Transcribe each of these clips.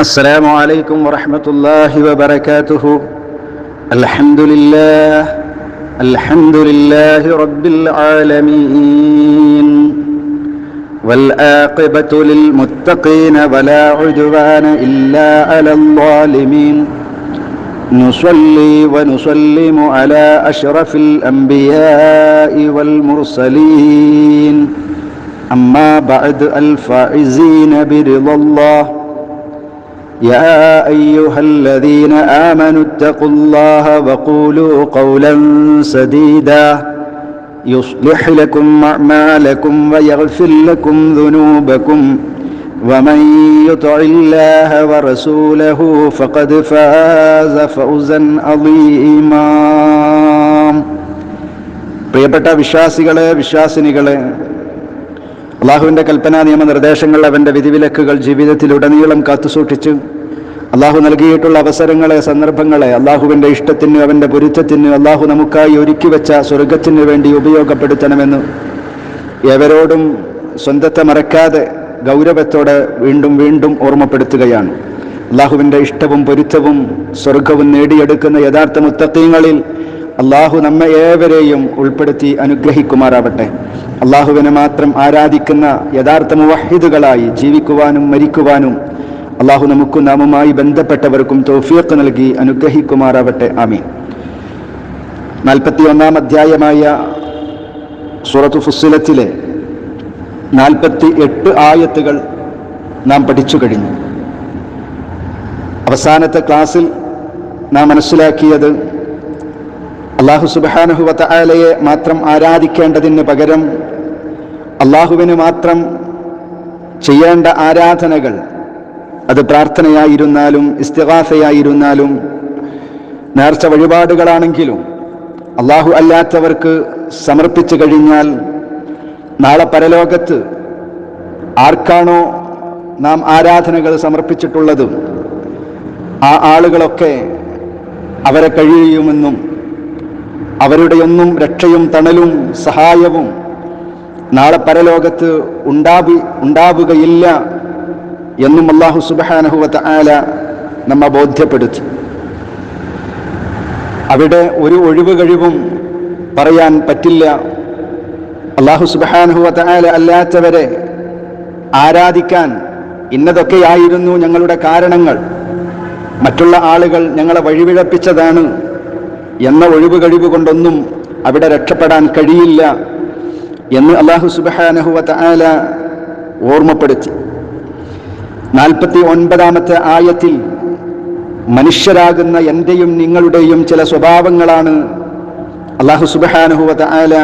السلام عليكم ورحمة الله وبركاته. الحمد لله الحمد لله رب العالمين. والآقبة للمتقين ولا عدوان إلا على الظالمين. نصلي ونسلم على أشرف الأنبياء والمرسلين. أما بعد الفائزين برضا الله. يا أيها الذين آمنوا اتقوا الله وقولوا قولا سديدا يصلح لكم أعمالكم ويغفر لكم ذنوبكم ومن يطع الله ورسوله فقد فاز فوزا عظيما പ്രിയപ്പെട്ട വിശ്വാസികളെ വിശ്വാസിനികളെ അള്ളാഹുവിന്റെ കൽപ്പനാ നിയമ നിർദ്ദേശങ്ങൾ അവന്റെ വിധിവിലക്കുകൾ ജീവിതത്തിലുടനീളം കാത്തുസൂക്ഷിച്ച് അള്ളാഹു നൽകിയിട്ടുള്ള അവസരങ്ങളെ സന്ദർഭങ്ങളെ അള്ളാഹുവിന്റെ ഇഷ്ടത്തിന് അവന്റെ പൊരുത്തത്തിന് അള്ളാഹു നമുക്കായി ഒരുക്കി വെച്ച സ്വർഗത്തിന് വേണ്ടി ഉപയോഗപ്പെടുത്തണമെന്ന് എവരോടും സ്വന്തത്തെ മറക്കാതെ ഗൗരവത്തോടെ വീണ്ടും വീണ്ടും ഓർമ്മപ്പെടുത്തുകയാണ്. അള്ളാഹുവിന്റെ ഇഷ്ടവും പൊരുത്തവും സ്വർഗവും നേടിയെടുക്കുന്ന യഥാർത്ഥ മുത്തക്കീങ്ങളിൽ അള്ളാഹു നമ്മെ ഏവരെയും ഉൾപ്പെടുത്തി അനുഗ്രഹിക്കുമാറാവട്ടെ. അള്ളാഹുവിനെ മാത്രം ആരാധിക്കുന്ന യഥാർത്ഥ മുവഹിദുകളായി ജീവിക്കുവാനും മരിക്കുവാനും അള്ളാഹു നമുക്കും നാമുമായി ബന്ധപ്പെട്ടവർക്കും തോഫിയൊക്കെ നൽകി അനുഗ്രഹിക്കുമാറാവട്ടെ. ആമീൻ. നാൽപ്പത്തി ഒന്നാം അധ്യായമായ സൂറത്തു ഫുസിലത്തിലെ നാൽപ്പത്തി എട്ട് ആയത്തുകൾ നാം പഠിച്ചു കഴിഞ്ഞു. അവസാനത്തെ ക്ലാസ്സിൽ നാം മനസ്സിലാക്കിയത് അള്ളാഹു സുബാനഹുവത്ത ആലയെ മാത്രം ആരാധിക്കേണ്ടതിന് പകരം അള്ളാഹുവിന് മാത്രം ചെയ്യേണ്ട ആരാധനകൾ അത് പ്രാർത്ഥനയായിരുന്നാലും ഇസ്തിഹാസയായിരുന്നാലും നേർച്ച വഴിപാടുകളാണെങ്കിലും അള്ളാഹു അല്ലാത്തവർക്ക് സമർപ്പിച്ചു കഴിഞ്ഞാൽ നാളെ പരലോകത്ത് ആർക്കാണോ നാം ആരാധനകൾ സമർപ്പിച്ചിട്ടുള്ളത് ആ ആളുകളൊക്കെ അവരെ കഴിയുമെന്നും അവരുടെയൊന്നും രക്ഷയും തണലും സഹായവും നാളെ പരലോകത്ത് ഉണ്ടാവി ഉണ്ടാവുകയില്ല എന്നും അള്ളാഹു സുബാനഹുവത്ത് ആല നമ്മെ ബോധ്യപ്പെടുത്തി. അവിടെ ഒരു ഒഴിവ് കഴിവും പറയാൻ പറ്റില്ല. അള്ളാഹു സുബാനഹുവത്ത് ആല അല്ലാത്തവരെ ആരാധിക്കാൻ ഇന്നതൊക്കെയായിരുന്നു ഞങ്ങളുടെ കാരണങ്ങൾ. മറ്റുള്ള ആളുകൾ ഞങ്ങളെ വഴിവിഴപ്പിച്ചതാണ് എന്ന ഒഴിവ് കഴിവ് കൊണ്ടൊന്നും അവിടെ രക്ഷപ്പെടാൻ കഴിയില്ല. എന്ന് അള്ളാഹു സുബഹാനഹുവ ആല ഓർമ്മപ്പെടുത്തി. നാൽപ്പത്തി ഒൻപതാമത്തെ ആയത്തിൽ മനുഷ്യരാകുന്ന എന്റെയും നിങ്ങളുടെയും ചില സ്വഭാവങ്ങളാണ് അള്ളാഹു സുബഹാനുഹുവത ആല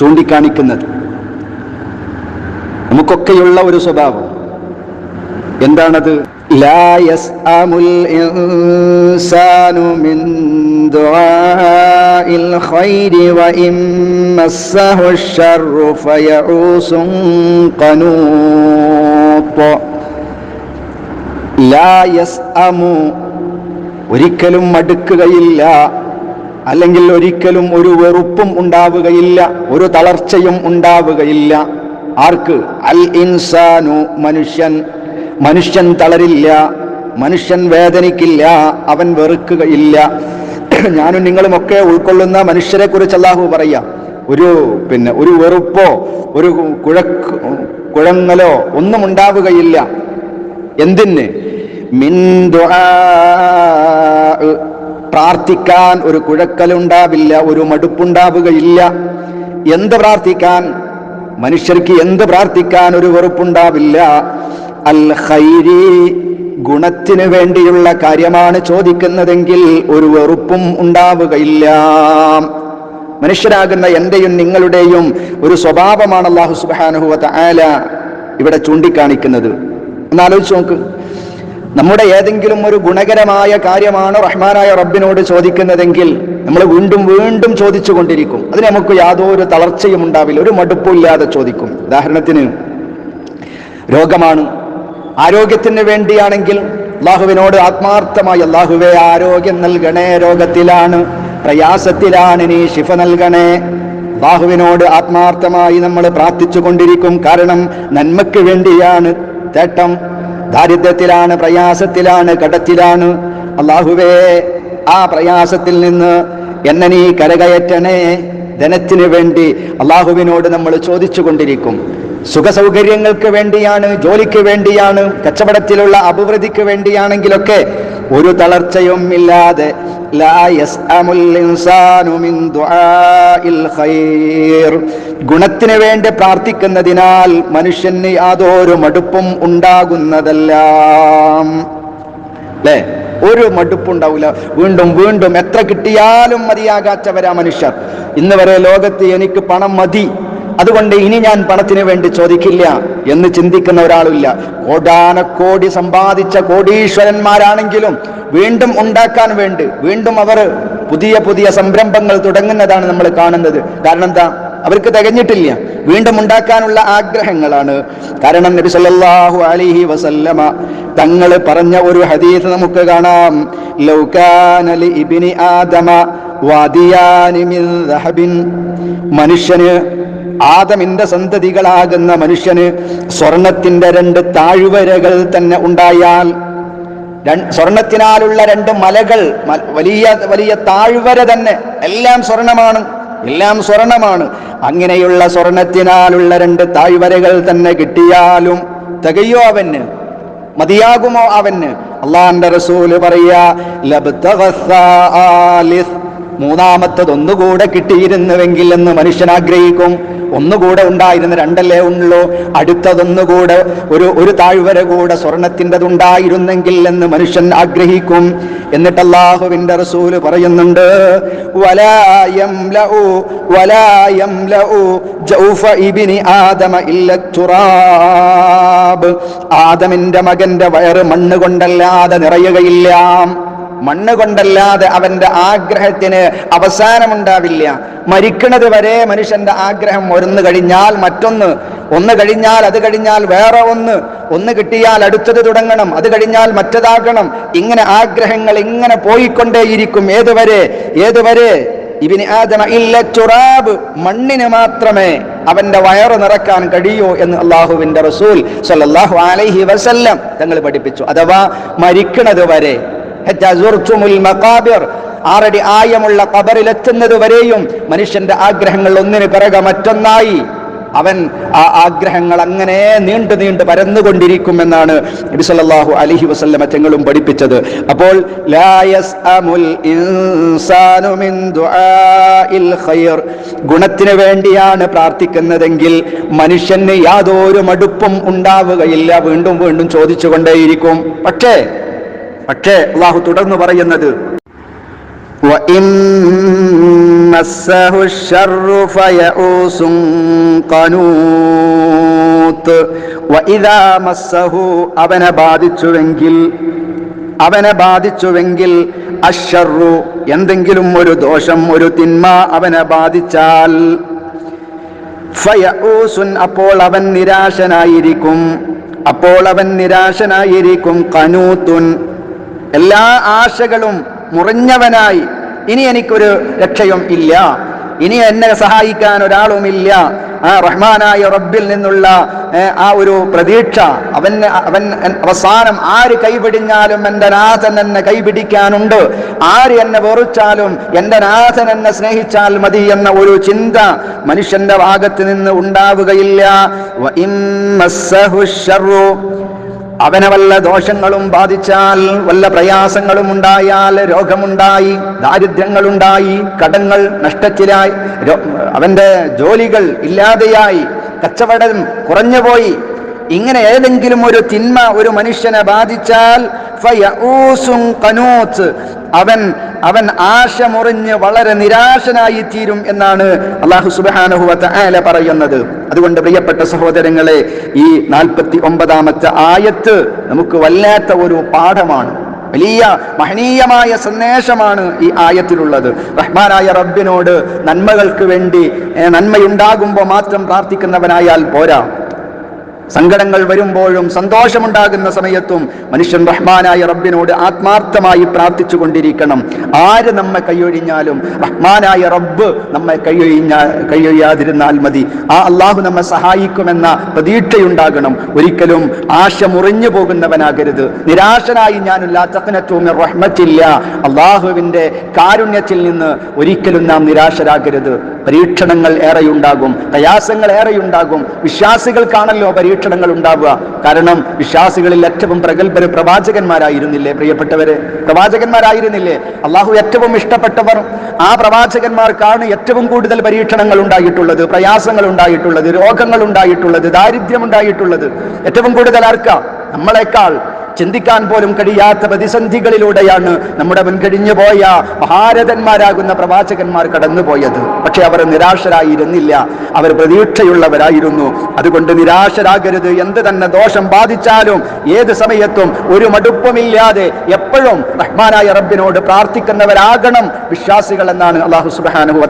ചൂണ്ടിക്കാണിക്കുന്നത്. നമുക്കൊക്കെയുള്ള ഒരു സ്വഭാവം എന്താണത്? ലായസ് ആമുൽ അമുൽ ഇൻസാനു മിൻ ദുആ الخير وإن مسه الشر فيعوس قنوط لا يسأم ഒരിക്കലും മടുക്കുകയില്ല അല്ലെങ്കിൽ ഒരിക്കലും ഒരു വെറുപ്പും ഉണ്ടാവുകയില്ല ഒരു തളർച്ചയും ഉണ്ടാവുകയില്ല ആർക്ക് അൽ ഇൻസാനു മനുഷ്യൻ മനുഷ്യൻ തളരില്ല മനുഷ്യൻ വേദനിക്കില്ല അവൻ വെറുക്കുകയില്ല ഞാനും നിങ്ങളുമൊക്കെ ഉൾക്കൊള്ളുന്ന മനുഷ്യരെ കുറിച്ച് അള്ളാഹു പറയാം ഒരു പിന്നെ ഒരു വെറുപ്പോ ഒരു കുഴ കുഴങ്ങലോ ഒന്നും ഉണ്ടാവുകയില്ല. എന്തിന്? പ്രാർത്ഥിക്കാൻ ഒരു കുഴക്കലുണ്ടാവില്ല ഒരു മടുപ്പുണ്ടാവുകയില്ല എന്ത് പ്രാർത്ഥിക്കാൻ? മനുഷ്യർക്ക് എന്ത് പ്രാർത്ഥിക്കാൻ ഒരു വെറുപ്പുണ്ടാവില്ല അൽ ഖൈരി ഗുണത്തിന് വേണ്ടിയുള്ള കാര്യമാണ് ചോദിക്കുന്നതെങ്കിൽ ഒരു വെറുപ്പും ഉണ്ടാവുകയില്ല. മനുഷ്യരാകുന്ന എന്റെയും നിങ്ങളുടെയും ഒരു സ്വഭാവമാണ് അള്ളാഹു സുബാനുഹുവത്ത ആല ഇവിടെ ചൂണ്ടിക്കാണിക്കുന്നത്. എന്നാലോചിച്ച് നോക്ക്. നമ്മുടെ ഏതെങ്കിലും ഒരു ഗുണകരമായ കാര്യമാണ് റഹ്മാനായ റബ്ബിനോട് ചോദിക്കുന്നതെങ്കിൽ നമ്മൾ വീണ്ടും വീണ്ടും ചോദിച്ചു കൊണ്ടിരിക്കും. അതിന് നമുക്ക് യാതൊരു തളർച്ചയും ഉണ്ടാവില്ല. ഒരു മടുപ്പും ഇല്ലാതെ ചോദിക്കും. ഉദാഹരണത്തിന് രോഗമാണ്. ആരോഗ്യത്തിന് വേണ്ടിയാണെങ്കിൽ അള്ളാഹുവിനോട് ആത്മാർത്ഥമായി അള്ളാഹുവെ ആരോഗ്യം നൽകണേ രോഗത്തിലാണ് പ്രയാസത്തിലാണ് നീ ശിഫ നൽകണേ. അള്ളാഹുവിനോട് ആത്മാർത്ഥമായി നമ്മൾ പ്രാർത്ഥിച്ചു കൊണ്ടിരിക്കും. കാരണം നന്മയ്ക്ക് വേണ്ടിയാണ് തേട്ടം. ദാരിദ്ര്യത്തിലാണ് പ്രയാസത്തിലാണ് കടത്തിലാണ്. അള്ളാഹുവേ ആ പ്രയാസത്തിൽ നിന്ന് എന്നെ നീ കരകയറ്റണേ. ധനത്തിന് വേണ്ടി അള്ളാഹുവിനോട് നമ്മൾ ചോദിച്ചു കൊണ്ടിരിക്കും. സുഖസൗകര്യങ്ങൾക്ക് വേണ്ടിയാണ് ജോലിക്ക് വേണ്ടിയാണ് കച്ചവടത്തിലുള്ള അഭിവൃദ്ധിക്ക് വേണ്ടിയാണെങ്കിലൊക്കെ ഒരു തളർച്ചയും ഇല്ലാതെ. ഗുണത്തിന് വേണ്ടി പ്രാർത്ഥിക്കുന്നതിനാൽ മനുഷ്യന് യാതൊരു മടുപ്പും ഉണ്ടാകുന്നതല്ല. അല്ലേ ഒരു മടുപ്പുണ്ടാവില്ല വീണ്ടും വീണ്ടും എത്ര കിട്ടിയാലും മതിയാകാത്തവരാ മനുഷ്യർ. ഇന്ന് വരെ ലോകത്ത് എനിക്ക് പണം മതി. അതുകൊണ്ട് ഇനി ഞാൻ പണത്തിന് വേണ്ടി ചോദിക്കില്ല എന്ന് ചിന്തിക്കുന്ന ഒരാളില്ല. കോടാനക്കോടി സമ്പാദിച്ച കോടീശ്വരന്മാരാണെങ്കിലും വീണ്ടും ഉണ്ടാക്കാൻ വേണ്ടി വീണ്ടും അവർ പുതിയ പുതിയ സംരംഭങ്ങൾ തുടങ്ങുന്നതാണ് നമ്മൾ കാണുന്നത്. കാരണം എന്താ? അവർക്ക് തികഞ്ഞിട്ടില്ല. വീണ്ടും ഉണ്ടാക്കാനുള്ള ആഗ്രഹങ്ങളാണ്. കാരണം നബി സല്ലല്ലാഹു അലൈഹി വസല്ലമ തങ്ങൾ പറഞ്ഞ ഒരു ഹദീസ് നമുക്ക് കാണാം. ലൗകാന ലി ഇബ്നി ആദമ വാദിയാനി മിൻ ദഹബിൻ. മനുഷ്യന് ആദമിന്റെ സന്തതികളാകുന്ന മനുഷ്യന് സ്വർണത്തിന്റെ രണ്ട് താഴ്വരകൾ തന്നെ ഉണ്ടായാൽ സ്വർണത്തിനാലുള്ള രണ്ട് മലകൾ വലിയ വലിയ താഴ്വര തന്നെ. എല്ലാം സ്വർണമാണ് എല്ലാം സ്വർണമാണ്. അങ്ങനെയുള്ള സ്വർണത്തിനാലുള്ള രണ്ട് താഴ്വരകൾ തന്നെ കിട്ടിയാലും തികയോ അവന്? മതിയാകുമോ അവന്? അള്ളാന്റെ റസൂൽ പറയാ. മൂന്നാമത്തത് ഒന്നുകൂടെ കിട്ടിയിരുന്നുവെങ്കിൽ എന്ന് മനുഷ്യൻ ആഗ്രഹിക്കും ഒന്നുകൂടെ ഉണ്ടായിരുന്ന രണ്ടല്ലേ ഉള്ളൂ. അടുത്തതൊന്നുകൂടെ ഒരു ഒരു താഴ്വര കൂടെ സ്വർണത്തിന്റെതുണ്ടായിരുന്നെങ്കിൽ എന്ന് മനുഷ്യൻ ആഗ്രഹിക്കും. എന്നിട്ട് അള്ളാഹുവിന്റെ റസൂൽ പറയുന്നുണ്ട് വലായം ലഉ വലായം ജൗഫ ആദമ തുറാബ്. ആദമിന്റെ മകന്റെ വയറ് മണ്ണ് കൊണ്ടല്ലാതെ നിറയുകയില്ല. മണ്ണ് കൊണ്ടല്ലാതെ അവന്റെ ആഗ്രഹത്തിന് അവസാനമുണ്ടാവില്ല. മരിക്കുന്നത് വരെ മനുഷ്യന്റെ ആഗ്രഹം ഒന്ന് കഴിഞ്ഞാൽ മറ്റൊന്ന് ഒന്ന് കഴിഞ്ഞാൽ അത് കഴിഞ്ഞാൽ വേറെ ഒന്ന് ഒന്ന് കിട്ടിയാൽ അടുത്തത് തുടങ്ങണം അത് കഴിഞ്ഞാൽ മറ്റതാകണം. ഇങ്ങനെ ആഗ്രഹങ്ങൾ ഇങ്ങനെ പോയിക്കൊണ്ടേയിരിക്കും. ഏതുവരെ? ഏതുവരെ? ഇബിന് ആദമ ഇല്ല ചുറാബ് മണ്ണിന് മാത്രമേ അവന്റെ വയറ് നിറക്കാൻ കഴിയൂ എന്ന് അള്ളാഹുവിന്റെ റസൂൽ സല്ലല്ലാഹു അലൈഹി വസല്ലം തങ്ങൾ പഠിപ്പിച്ചു. അഥവാ മരിക്കണത് വരെ ആറടി ആയമുള്ള കബറിലെത്തുന്നത് വരെയും മനുഷ്യന്റെ ആഗ്രഹങ്ങൾ ഒന്നിന് പിറകെ മറ്റൊന്നായി. അവൻ ആ ആഗ്രഹങ്ങൾ അങ്ങനെ നീണ്ടു നീണ്ടു പരന്നുകൊണ്ടിരിക്കുമെന്നാണ് നബി അലഹി വസല്ലമ തങ്ങളും പഠിപ്പിച്ചത്. അപ്പോൾ ഗുണത്തിന് വേണ്ടിയാണ് പ്രാർത്ഥിക്കുന്നതെങ്കിൽ മനുഷ്യന് യാതൊരു മടുപ്പും ഉണ്ടാവുകയില്ല. വീണ്ടും വീണ്ടും ചോദിച്ചുകൊണ്ടേയിരിക്കും. പക്ഷേ പക്ഷേ അള്ളാഹു തുടർന്ന് പറയുന്നത് അവനെ ബാധിച്ചുവെങ്കിൽ അവനെ ബാധിച്ചുവെങ്കിൽ അഷറു എന്തെങ്കിലും ഒരു ദോഷം ഒരു തിന്മ അവനെ ബാധിച്ചാൽ ഫയൂസുൻ അപ്പോൾ അവൻ നിരാശനായിരിക്കും. അപ്പോൾ അവൻ നിരാശനായിരിക്കും കനൂത്തുൻ. എല്ലാ ആശകളും മുറിഞ്ഞവനായി. ഇനി എനിക്കൊരു രക്ഷയും ഇല്ല. ഇനി എന്നെ സഹായിക്കാൻ ഒരാളുമില്ല. ആ റഹ്മാനായ റബ്ബിൽ നിന്നുള്ള ആ ഒരു പ്രതീക്ഷ അവൻ അവൻ അവസാനം ആര് കൈപിടിഞ്ഞാലും എന്റെ നാഥൻ എന്നെ കൈപിടിക്കാനുണ്ട്. ആര് എന്നെ വെറുച്ചാലും എന്റെ നാഥൻ എന്നെ സ്നേഹിച്ചാൽ മതി എന്ന ഒരു ചിന്ത മനുഷ്യന്റെ ഭാഗത്ത് നിന്ന് ഉണ്ടാവുകയില്ല. അവനെ വല്ല ദോഷങ്ങളും ബാധിച്ചാൽ വല്ല പ്രയാസങ്ങളും ഉണ്ടായാൽ രോഗമുണ്ടായി ദാരിദ്ര്യങ്ങളുണ്ടായി കടങ്ങൾ നഷ്ടത്തിലായി അവന്റെ ജോലികൾ ഇല്ലാതെയായി കച്ചവടം കുറഞ്ഞുപോയി ഇങ്ങനെ ഏതെങ്കിലും ഒരു തിന്മ ഒരു മനുഷ്യനെ ബാധിച്ചാൽ ഖനൂത്ത്. അവൻ അവൻ ആശ മുറിഞ്ഞ് വളരെ നിരാശനായി തീരും എന്നാണ് അള്ളാഹു സുബാനഹു ആല പറയുന്നത്. അതുകൊണ്ട് പ്രിയപ്പെട്ട സഹോദരങ്ങളെ ഈ നാൽപ്പത്തി ഒമ്പതാമത്തെ ആയത്ത് നമുക്ക് വല്ലാത്ത ഒരു പാഠമാണ്. വലിയ മഹനീയമായ സന്ദേശമാണ് ഈ ആയത്തിലുള്ളത്. റഹ്മാനായ റബ്ബിനോട് നന്മകൾക്ക് വേണ്ടി നന്മയുണ്ടാകുമ്പോൾ മാത്രം പ്രാർത്ഥിക്കുന്നവനായാൽ പോരാ. സങ്കടങ്ങൾ വരുമ്പോഴും സന്തോഷമുണ്ടാകുന്ന സമയത്തും മനുഷ്യൻ റഹ്മാനായ റബ്ബിനോട് ആത്മാർത്ഥമായി പ്രാർത്ഥിച്ചു കൊണ്ടിരിക്കണം ആര് നമ്മെ കൈയൊഴിഞ്ഞാലും റഹ്മാനായ റബ്ബ് നമ്മെ കൈയൊഴിഞ്ഞാ കൈയൊഴിയാതിരുന്നാൽ മതി. ആ അള്ളാഹു നമ്മെ സഹായിക്കുമെന്ന പ്രതീക്ഷയുണ്ടാകണം. ഒരിക്കലും ആശ മുറിഞ്ഞു പോകുന്നവനാകരുത്. നിരാശനായി ഞാനില്ല ചക്കനറ്റൂമി റഹ്മറ്റില്ല അള്ളാഹുവിന്റെ കാരുണ്യത്തിൽ നിന്ന് ഒരിക്കലും നാം നിരാശരാകരുത്. പരീക്ഷണങ്ങൾ ഏറെയുണ്ടാകും. പ്രയാസങ്ങൾ ഏറെയുണ്ടാകും. വിശ്വാസികൾക്കാണല്ലോ പരീക്ഷണങ്ങൾ ഉണ്ടാവുക. കാരണം വിശ്വാസികളിൽ ഏറ്റവും പ്രഗത്ഭര് പ്രവാചകന്മാരായിരുന്നില്ലേ? പ്രിയപ്പെട്ടവരെ പ്രവാചകന്മാരായിരുന്നില്ലേ? അള്ളാഹു ഏറ്റവും ഇഷ്ടപ്പെട്ടവർ. ആ പ്രവാചകന്മാർക്കാണ് ഏറ്റവും കൂടുതൽ പരീക്ഷണങ്ങൾ ഉണ്ടായിട്ടുള്ളത് പ്രയാസങ്ങൾ ഉണ്ടായിട്ടുള്ളത് രോഗങ്ങൾ ഉണ്ടായിട്ടുള്ളത് ദാരിദ്ര്യം ഉണ്ടായിട്ടുള്ളത്. ഏറ്റവും കൂടുതൽ ആർക്കാ? നമ്മളെക്കാൾ ചിന്തിക്കാൻ പോലും കഴിയാത്ത പ്രതിസന്ധികളിലൂടെയാണ് നമ്മുടെ മുൻകഴിഞ്ഞു പോയ മഹാരഥന്മാരാകുന്ന പ്രവാചകന്മാർ കടന്നുപോയത്. പക്ഷെ അവർ നിരാശരായിരുന്നില്ല. അവർ പ്രതീക്ഷയുള്ളവരായിരുന്നു. അതുകൊണ്ട് നിരാശരാകരുത്. എന്ത് തന്നെ ദോഷം ബാധിച്ചാലും ഏത് സമയത്തും ഒരു മടുപ്പമില്ലാതെ എപ്പോഴും റഹ്മാനായ റബ്ബിനോട് പ്രാർത്ഥിക്കുന്നവരാകണം വിശ്വാസികൾ എന്നാണ് അള്ളാഹു സുബാനുഭവ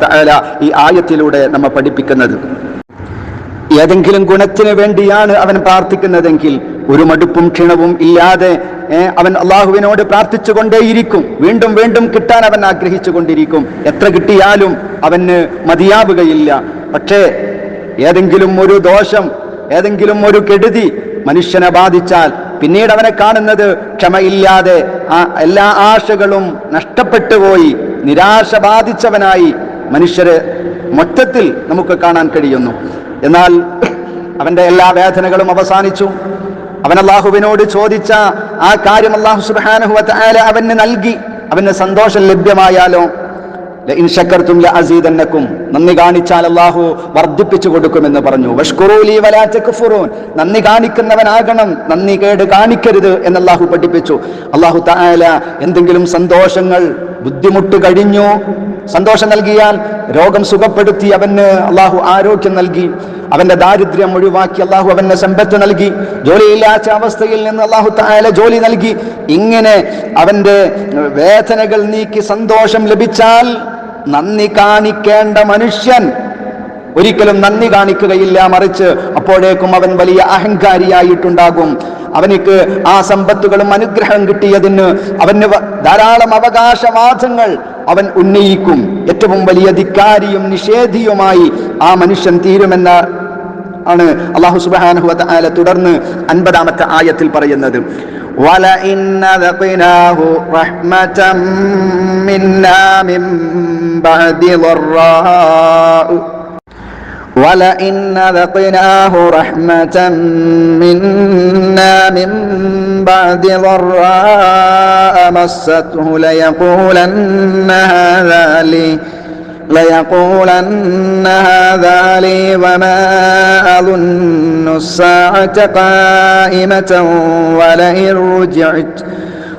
ഈ ആയത്തിലൂടെ നമ്മൾ പഠിപ്പിക്കുന്നത്. ഏതെങ്കിലും ഗുണത്തിന് വേണ്ടിയാണ് അവൻ പ്രാർത്ഥിക്കുന്നതെങ്കിൽ ഒരു മടുപ്പും ക്ഷീണവും ഇല്ലാതെ അവൻ അള്ളാഹുവിനോട് പ്രാർത്ഥിച്ചുകൊണ്ടേയിരിക്കും. വീണ്ടും വീണ്ടും കിട്ടാൻ അവൻ ആഗ്രഹിച്ചു കൊണ്ടിരിക്കും എത്ര കിട്ടിയാലും അവന് മതിയാവുകയില്ല. പക്ഷേ ഏതെങ്കിലും ഒരു ദോഷം ഏതെങ്കിലും ഒരു കെടുതി മനുഷ്യനെ ബാധിച്ചാൽ പിന്നീട് അവനെ കാണുന്നത് ക്ഷമയില്ലാതെ ആ എല്ലാ ആശകളും നഷ്ടപ്പെട്ടു പോയി നിരാശ ബാധിച്ചവനായി മനുഷ്യരെ മൊത്തത്തിൽ നമുക്ക് കാണാൻ കഴിയുന്നു. എന്നാൽ അവന്റെ എല്ലാ വേദനകളും അവസാനിച്ചു. അവൻ അള്ളാഹുവിനോട് ചോദിച്ച ആ കാര്യം അള്ളാഹു സുബ്ഹാനഹു വതആല അവന് നൽകി. അവന് സന്തോഷം ലഭ്യമായാലോ? ലഇൻ ശക്കർതും ലഅസീദന്നക്കും. നന്ദി കാണിച്ചാൽ അള്ളാഹു വർദ്ധിപ്പിച്ചു കൊടുക്കുമെന്ന് പറഞ്ഞു. വഷ്കുറൂലി വലാ തക്ഫുറൂൻ. നന്ദി കാണിക്കുന്നവനാകണം. നന്ദി കേട് കാണിക്കരുത് എന്ന് അള്ളാഹു പഠിപ്പിച്ചു. അള്ളാഹു തആല എന്തെങ്കിലും സന്തോഷങ്ങൾ ബുദ്ധിമുട്ട് കഴിഞ്ഞു? സന്തോഷം നൽകിയാൽ രോഗം സുഖപ്പെടുത്തി അവന് അള്ളാഹു ആരോഗ്യം നൽകി. അവന്റെ ദാരിദ്ര്യം ഒഴിവാക്കി അള്ളാഹു അവന് സമ്പത്ത് നൽകി. ജോലിയില്ലാത്ത അവസ്ഥയിൽ നിന്ന് അള്ളാഹു തായാല ജോലി നൽകി. ഇങ്ങനെ അവന്റെ വേദനകൾ നീക്കി സന്തോഷം ലഭിച്ചാൽ നന്ദി കാണിക്കേണ്ട മനുഷ്യൻ ഒരിക്കലും നന്ദി കാണിക്കുകയില്ല. മറിച്ച് അപ്പോഴേക്കും അവൻ വലിയ അഹങ്കാരിയായിട്ടുണ്ടാകും. അവനിക്ക് ആ സമ്പത്തുകളും അനുഗ്രഹം കിട്ടിയതിന് അവന് ധാരാളം അവകാശവാദങ്ങൾ അവൻ ഉന്നയിക്കും ഏറ്റവും വലിയ ധിക്കാരിയും നിഷേധിയുമായി ആ മനുഷ്യൻ തീരുമെന്ന ആണ് അള്ളാഹു സുബ്ഹാനഹു വതആല തുടർന്ന് അൻപതാമത്തെ ആയത്തിൽ പറയുന്നത് وَلَئِنْ أَذَقْنَاهُ رَحْمَةً مِنَّا مِنْ بَعْدِ ضَرَّاءٍ ولئن أذقناه رحمة منا من بعد ضراء مسته ليقولن هذا لي ليقولن هذا لي وما أظن الساعة قائمة ولئن رجعت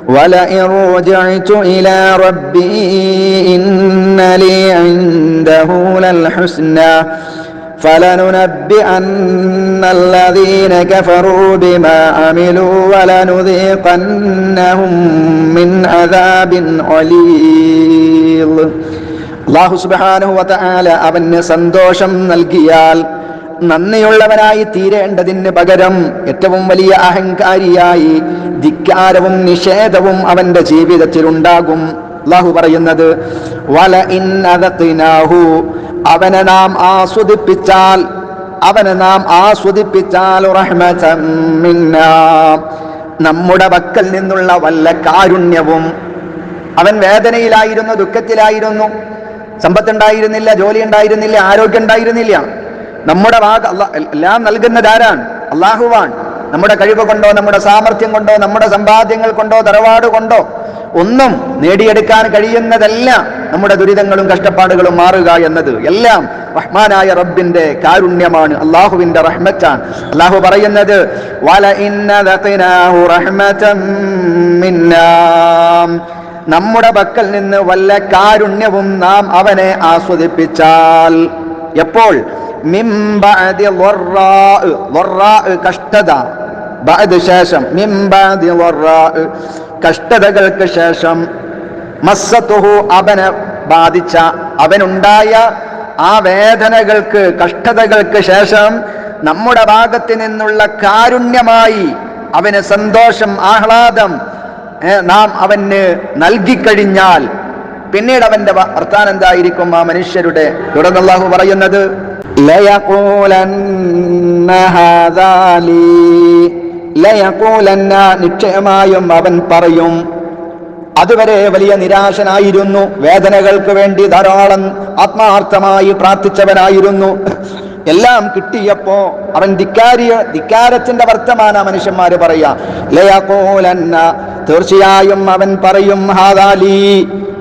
ولئن رجعت إلى ربي إن لي عنده للحسنى فلننبئن الذين كفروا بما عملوا ولنذيقنهم من عذاب غليظ അള്ളാഹു സുബ്ഹാനഹു വതആല അവന് സന്തോഷം നൽകിയാൽ നന്ദിയുള്ളവനായി തീരേണ്ടതിന് പകരം ഏറ്റവും വലിയ അഹങ്കാരിയായി ധിക്കാരവും നിഷേധവും അവന്റെ ജീവിതത്തിൽ ഉണ്ടാകും അള്ളാഹു പറയുന്നത് വല അവനെ നാം ആസ്വദിപ്പിച്ചാൽ അവനെ നാം ആസ്വദിപ്പിച്ചാൽ നമ്മുടെ വക്കൽ നിന്നുള്ള വല്ല കാരുണ്യവും അവൻ വേദനയിലായിരുന്നു ദുഃഖത്തിലായിരുന്നു സമ്പത്തുണ്ടായിരുന്നില്ല ജോലി ഉണ്ടായിരുന്നില്ല ആരോഗ്യം ഉണ്ടായിരുന്നില്ല നമ്മുടെ അല്ല- എല്ലാം നൽകുന്നത് ആരാണ്? അള്ളാഹുവാൻ നമ്മുടെ കഴിവ് കൊണ്ടോ നമ്മുടെ സാമർഥ്യം കൊണ്ടോ നമ്മുടെ സമ്പാദ്യങ്ങൾ കൊണ്ടോ തറവാട് കൊണ്ടോ ഒന്നും നേടിയെടുക്കാൻ കഴിയുന്നതല്ല നമ്മുടെ ദുരിതങ്ങളും കഷ്ടപ്പാടുകളും മാറുക എന്നത്. എല്ലാം റഹ്മാനായ റബ്ബിന്റെ കാരുണ്യമാണ് അള്ളാഹുവിന്റെ റഹ്മറ്റാണ് അള്ളാഹു പറയുന്നത് നമ്മുടെ പക്കൽ നിന്ന് വല്ല കാരുണ്യവും നാം അവനെ ആസ്വദിപ്പിച്ചാൽ എപ്പോൾ? കഷ്ടത. ശേഷം. കഷ്ടതകൾക്ക് ശേഷം. മസ്സത്തുഹു അവനെ ബാധിച്ച അവനുണ്ടായ ആ വേദനകൾക്ക് കഷ്ടതകൾക്ക് ശേഷം നമ്മുടെ ഭാഗത്ത് നിന്നുള്ള കാരുണ്യമായി അവന് സന്തോഷം ആഹ്ലാദം നാം അവന് നൽകിക്കഴിഞ്ഞാൽ പിന്നീട് അവന്റെ വർത്താനം എന്തായിരിക്കും ആ മനുഷ്യരുടെ? തുടർന്ന് പറയുന്നത് നിശ്ചയമായും അവൻ പറയും അതുവരെ വലിയ നിരാശനായിരുന്നു വേദനകൾക്ക് വേണ്ടി ധാരാളം ആത്മാർത്ഥമായി പ്രാർത്ഥിച്ചവനായിരുന്നു. എല്ലാം കിട്ടിയപ്പോ അവൻ ധിക്കാരിയ ധിക്കാരത്തിന്റെ വർത്തമാന മനുഷ്യന്മാര് പറയാ ലയഖൂലന്ന തീർച്ചയായും അവൻ പറയും ഹാദാലി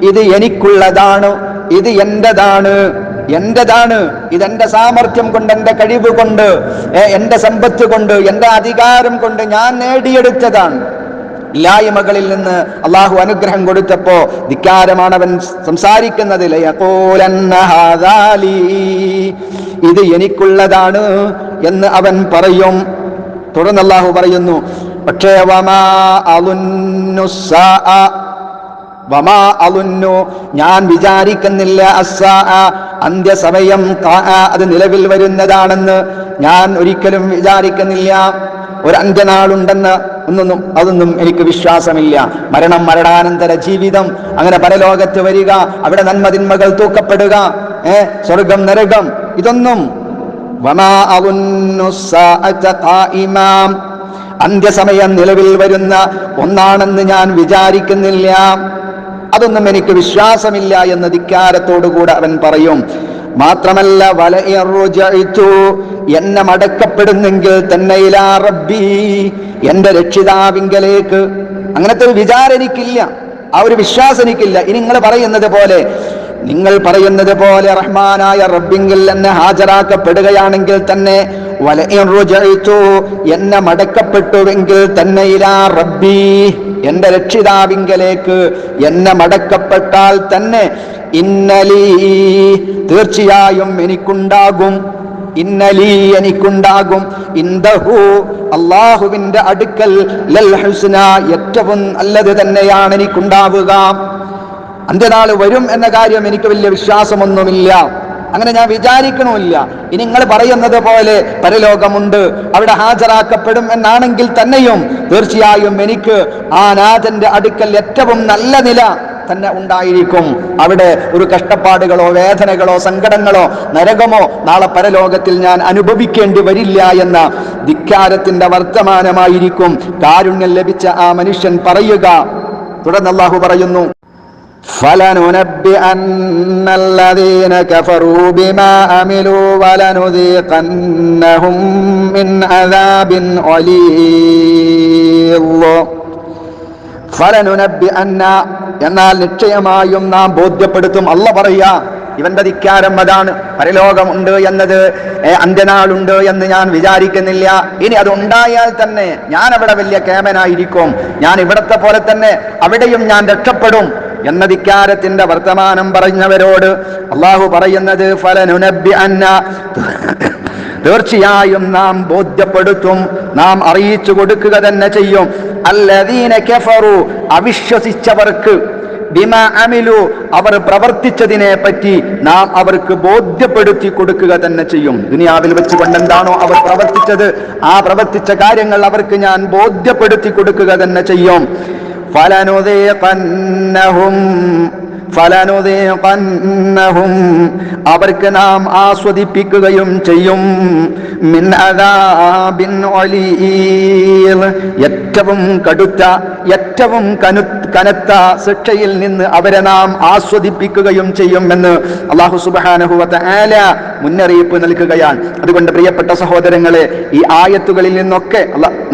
ഇത് എനിക്കുള്ളതാണ് ഇത് എന്റേതാണ് എന്റേതാണ് ഇതെന്റെ സാമർഥ്യം കൊണ്ട് എന്റെ കഴിവ് കൊണ്ട് എന്റെ സമ്പത്ത് കൊണ്ട് എന്റെ അധികാരം കൊണ്ട് ഞാൻ നേടിയെടുത്തതാണ് ഇല്ലായ്മകളിൽ നിന്ന് അള്ളാഹു അനുഗ്രഹം കൊടുത്തപ്പോ ധിക്കാരമാണ് അവൻ സംസാരിക്കുന്നത്. ഇത് എനിക്കുള്ളതാണ് എന്ന് അവൻ പറയും തുടർന്ന് അള്ളാഹു പറയുന്നു പക്ഷേ വമാ അളുന്നു ഞാൻ വിചാരിക്കുന്നില്ല അന്ത്യസമയം അത് നിലവിൽ വരുന്നതാണെന്ന്. ഞാൻ ഒരിക്കലും വിചാരിക്കുന്നില്ല. ഒരു അന്ത്യനാളുണ്ടെന്ന് ഒന്നൊന്നും അതൊന്നും എനിക്ക് വിശ്വാസമില്ല. മരണം മരണാനന്തര ജീവിതം. അങ്ങനെ പരലോകത്ത് വരിക അവിടെ നന്മതിന്മകൾ തൂക്കപ്പെടുക ഏ സ്വർഗം നരകം ഇതൊന്നും. അന്ത്യസമയം നിലവിൽ വരുന്ന ഒന്നാണെന്ന് ഞാൻ വിചാരിക്കുന്നില്ല. അതൊന്നും എനിക്ക് വിശ്വാസമില്ല എന്ന് ധിക്കാരത്തോടുകൂടെ അവൻ പറയും. മാത്രമല്ല വല എന്നെ മടക്കപ്പെടുന്നെങ്കിൽ തന്നെ റബ്ബി എന്റെ രക്ഷിതാവിങ്കലേക്ക്. അങ്ങനത്തെ ഒരു വിചാരം എനിക്കില്ല. ആ ഒരു വിശ്വാസം എനിക്കില്ല. ഇനി നിങ്ങൾ പറയുന്നത് പോലെ നിങ്ങൾ പറയുന്നത് പോലെ റഹ്മാനായ റബ്ബിങ്കിൽ എന്നെ ഹാജരാക്കപ്പെടുകയാണെങ്കിൽ തന്നെ എന്നെ മടക്കപ്പെട്ടുവെങ്കിൽ തന്നെ ഇലാ റബ്ബി എന്റെ രക്ഷിതാവിങ്കലേക്ക് എന്നെ മടക്കപ്പെട്ടാൽ തന്നെ ഇന്നലി തീർച്ചയായും എനിക്കുണ്ടാകും ഇന്നലി എനിക്കുണ്ടാകും. ഇന്ദഹു അള്ളാഹുവിന്റെ അടുക്കൽ ലൽ ഹുസ്ന ഏറ്റവും നല്ലത് തന്നെയാണ് എനിക്കുണ്ടാവുക. അന്ത്യനാൾ വരും എന്ന കാര്യം എനിക്ക് വലിയ വിശ്വാസമൊന്നുമില്ല. അങ്ങനെ ഞാൻ വിചാരിക്കണമില്ല. ഇനി നിങ്ങൾ പറയുന്നത് പോലെ പരലോകമുണ്ട്. അവിടെ ഹാജരാക്കപ്പെടും എന്നാണെങ്കിൽ തന്നെയും തീർച്ചയായും എനിക്ക് ആ നാഥന്റെ അടുക്കൽ ഏറ്റവും നല്ല നില തന്നെ ഉണ്ടായിരിക്കും. അവിടെ ഒരു കഷ്ടപ്പാടുകളോ വേദനകളോ സങ്കടങ്ങളോ നരകമോ നാളെ പരലോകത്തിൽ ഞാൻ അനുഭവിക്കേണ്ടി വരില്ല എന്ന ധിക്കാരത്തിന്റെ വർത്തമാനമായിരിക്കും. കാരുണ്യം ലഭിച്ച ആ മനുഷ്യൻ പറയുക. തുടർന്ന് അള്ളാഹു പറയുന്നു فلننبئن الذين كفروا بما عملوا ولنذيقنهم من عذاب غليظ ഫലനുനബ്ബിഅന്ന എന്നാൽ നിശ്ചയമായും നാം ബോധ്യപ്പെടുത്തും അല്ല പറയാ ഇവന്റെ ധിക്കാരം അതാണ് പരലോകമുണ്ട് എന്നത് ഏ, അന്ത്യനാളുണ്ട് എന്ന് ഞാൻ വിചാരിക്കുന്നില്ല ഇനി അത് ഉണ്ടായാൽ തന്നെ ഞാൻ അവിടെ വലിയ കേമനായിരിക്കും ഞാൻ ഇവിടത്തെ പോലെ തന്നെ അവിടെയും ഞാൻ രക്ഷപ്പെടും എന്ന ധിക്കാരത്തിന്റെ വർത്തമാനം പറഞ്ഞവരോട് അള്ളാഹു പറയുന്നത് തീർച്ചയായും നാം ബോധ്യപ്പെടുത്തും നാം അറിയിച്ചു കൊടുക്കുക തന്നെ ചെയ്യും. അല്ലദീന കെഫറു അവിശ്വസിച്ചവർക്ക് അമിലു അവർ പ്രവർത്തിച്ചതിനെ പറ്റി നാം അവർക്ക് ബോധ്യപ്പെടുത്തി കൊടുക്കുക തന്നെ ചെയ്യും. ദുനിയാവിൽ വെച്ചുകൊണ്ട് എന്താണോ അവർ പ്രവർത്തിച്ചത് ആ പ്രവർത്തിച്ച കാര്യങ്ങൾ അവർക്ക് ഞാൻ ബോധ്യപ്പെടുത്തി കൊടുക്കുക തന്നെ ചെയ്യും. ഫലനുദീഖന്നഹും ഫലനുദീഖന്നഹും. അവർക്ക് നാം ആസ്വദിപ്പിക്കുകയും ചെയ്യും. മിൻ അദാബിൻ അലീൽ ഏറ്റവും കടുത്ത ഏറ്റവും കനു കനത്ത ശിക്ഷയിൽ നിന്ന് അവരെ നാം ആസ്വദിപ്പിക്കുകയും ചെയ്യും എന്ന് അള്ളാഹു സുബാനഹുവത്ത് ആല മുന്നറിയിപ്പ് നൽകുകയാണ്. അതുകൊണ്ട് പ്രിയപ്പെട്ട സഹോദരങ്ങളെ ഈ ആയത്തുകളിൽ നിന്നൊക്കെ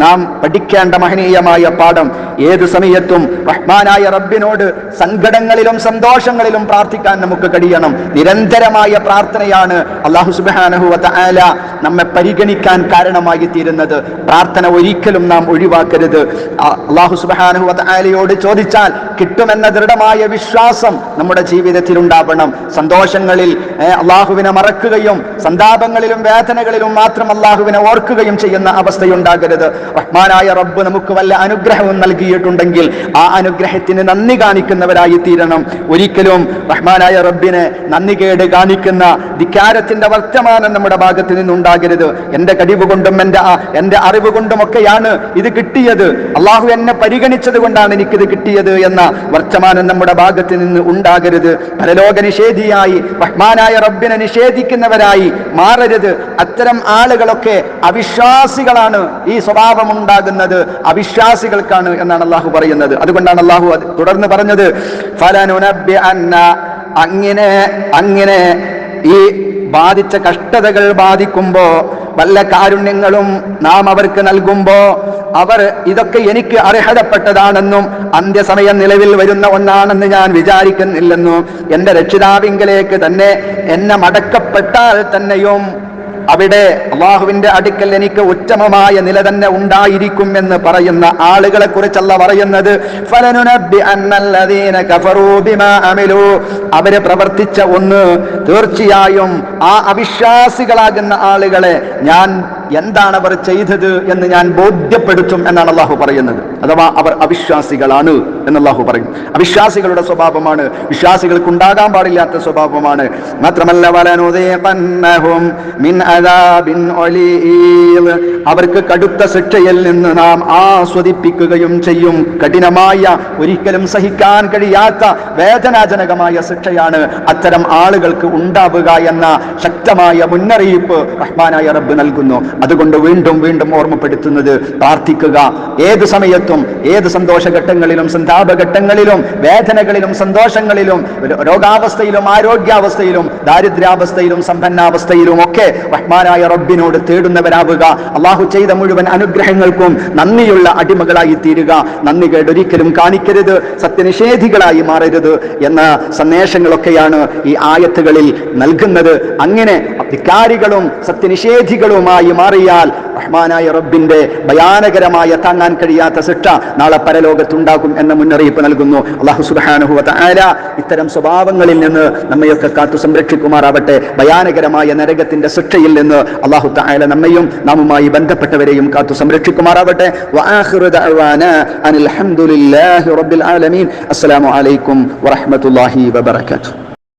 നാം പഠിക്കേണ്ട മഹനീയമായ പാഠം ഏത് സമയത്തും റഹ്മാനായ റബ്ബിനോട് സങ്കടങ്ങളിലും സന്തോഷങ്ങളിലും പ്രാർത്ഥിക്കാൻ നമുക്ക് കഴിയണം. നിരന്തരമായ പ്രാർത്ഥനയാണ് അള്ളാഹു സുബാനഹുവത്ത് ആല നമ്മെ പരിഗണിക്കാൻ കാരണമായി തീരുന്നത് പ്രാർത്ഥന ഒരിക്കലും നാം ഒഴിവാക്കരുത്. അള്ളാഹു സുബാനഹുവത്ത ആലയോട് ചോദിച്ചാൽ കിട്ടുമെന്ന ദൃഢമായ വിശ്വാസം നമ്മുടെ ജീവിതത്തിൽ ഉണ്ടാവണം സന്തോഷങ്ങളിൽ അള്ളാഹുവിനെ മറക്കുകയും സന്താപങ്ങളിലും വേദനകളിലും മാത്രം അള്ളാഹുവിനെ ഓർക്കുകയും ചെയ്യുന്ന അവസ്ഥയുണ്ടാകരുത്. റഹ്മാനായ റബ്ബ് നമുക്ക് വല്ല അനുഗ്രഹവും നൽകിയിട്ടുണ്ടെങ്കിൽ ആ അനുഗ്രഹത്തിന് നന്ദി കാണിക്കുന്നവരായി തീരണം ഒരിക്കലും റഹ്മാനായ റബ്ബിനെ നന്ദി കേട് കാണിക്കുന്ന ധിക്കാരത്തിന്റെ വർത്തമാനം നമ്മുടെ ഭാഗത്ത് നിന്നുണ്ടാകരുത്. എന്റെ കഴിവ് കൊണ്ടും എന്റെ ആ- എന്റെ അറിവ് കൊണ്ടുമൊക്കെയാണ് ഇത് കിട്ടിയത്. അള്ളാഹു എന്നെ പരിഗണിച്ചത് കൊണ്ടാണ് എനിക്കിത് കിട്ടിയത് എന്ന വർത്തമാനം നമ്മുടെ ഭാഗത്ത് നിന്ന് ഉണ്ടാകരുത്. പരലോക നിഷേധിയായി റഹ്മാനായ റബ്ബിനെ നിഷേധിക്കുന്നവരായി മാറരുത്. അത്തരം ആളുകളൊക്കെ അവിശ്വാസികളാണ് ഈ സ്വഭാവം ഉണ്ടാകുന്നത്. അവിശ്വാസികൾക്കാണ് എന്നാണ് അള്ളാഹു പറയുന്നത്. അതുകൊണ്ടാണ് അള്ളാഹു തുടർന്ന് പറഞ്ഞത് അങ്ങനെ അങ്ങനെ ഈ ബാധിച്ച കഷ്ടതകൾ ബാധിക്കുമ്പോ വല്ല കാരുണ്യങ്ങളും നാം അവർക്ക് നൽകുമ്പോ അവർ ഇതൊക്കെ എനിക്ക് അർഹതപ്പെട്ടതാണെന്നും അന്ത്യസമയം നിലവിൽ വരുന്ന ഒന്നാണെന്ന് ഞാൻ വിചാരിക്കുന്നില്ലെന്നും എന്റെ രക്ഷിതാവിങ്കലേക്ക് തന്നെ എന്നെ മടക്കപ്പെട്ടാൽ തന്നെയും അവിടെ അള്ളാഹുവിന്റെ അടുക്കൽ എനിക്ക് ഉത്തമമായ നില തന്നെ ഉണ്ടായിരിക്കും എന്ന് പറയുന്ന ആളുകളെ കുറിച്ചല്ല പറയുന്നത്. അവർ പ്രവർത്തിച്ച ഒന്ന് തീർച്ചയായും ആ അവിശ്വാസികളാകുന്ന ആളുകളെ ഞാൻ എന്താണ് അവർ ചെയ്തത് എന്ന് ഞാൻ ബോധ്യപ്പെടുത്തും എന്നാണ് അള്ളാഹു പറയുന്നത്. അഥവാ അവർ അവിശ്വാസികളാണ്. എന്ന് അള്ളാഹു പറയും. അവിശ്വാസികളുടെ സ്വഭാവമാണ്. വിശ്വാസികൾക്ക് ഉണ്ടാകാൻ പാടില്ലാത്ത സ്വഭാവമാണ്. മാത്രമല്ല. അവർക്ക് കടുത്ത ശിക്ഷയിൽ നിന്ന് നാം ആസ്വദിപ്പിക്കുകയും ചെയ്യും. കഠിനമായ ഒരിക്കലും സഹിക്കാൻ കഴിയാത്ത വേദനാജനകമായ ശിക്ഷയാണ് അത്തരം ആളുകൾക്ക് ഉണ്ടാവുക എന്ന ശക്തമായ മുന്നറിയിപ്പ് റഹ്മാനായ റബ്ബ് നൽകുന്നു. അതുകൊണ്ട് വീണ്ടും വീണ്ടും ഓർമ്മപ്പെടുത്തുന്നത് പ്രാർത്ഥിക്കുക. ഏത് സമയത്തും ഏത് സന്തോഷഘട്ടങ്ങളിലും സന്താപഘട്ടങ്ങളിലും വേദനകളിലും സന്തോഷങ്ങളിലും രോഗാവസ്ഥയിലും ആരോഗ്യാവസ്ഥയിലും ദാരിദ്ര്യാവസ്ഥയിലും സമ്പന്നാവസ്ഥയിലും ഒക്കെ റഹ്മാനായ റബ്ബിനോട് തേടുന്നവരാവുക. അള്ളാഹു ചെയ്ത മുഴുവൻ അനുഗ്രഹങ്ങൾക്കും നന്ദിയുള്ള അടിമകളായി തീരുക നന്ദി കേടൊരിക്കലും കാണിക്കരുത് സത്യനിഷേധികളായി മാറരുത് എന്ന സന്ദേശങ്ങളൊക്കെയാണ് ഈ ആയത്തുകളിൽ നൽകുന്നത്. അങ്ങനെ അധികാരികളും സത്യനിഷേധികളുമായി മാറിയാൽ റഹ്മാനായ റബ്ബിന്റെ ഭയാനകരമായ താങ്ങാൻ കഴിയാത്ത ശിക്ഷ നാളെ പരലോകത്തുണ്ടാകും എന്ന മുന്നറിയിപ്പ് നൽകുന്നു. അള്ളാഹു സുബാനുഹുവ ആല ഇത്തരം സ്വഭാവങ്ങളിൽ നിന്ന് നമ്മയൊക്കെ കാത്തു സംരക്ഷിക്കുമാറാവട്ടെ. ഭയാനകരമായ നരകത്തിന്റെ ശിക്ഷയിൽ നിന്ന് അള്ളാഹു തായ നമ്മയും നാമുമായി ബന്ധപ്പെട്ടവരെയും കാത്തു സംരക്ഷിക്കുമാറാവട്ടെ. അസ്സലാമു അലൈക്കും വറഹ്മത്തുള്ളാഹി വബറകാതുഹു.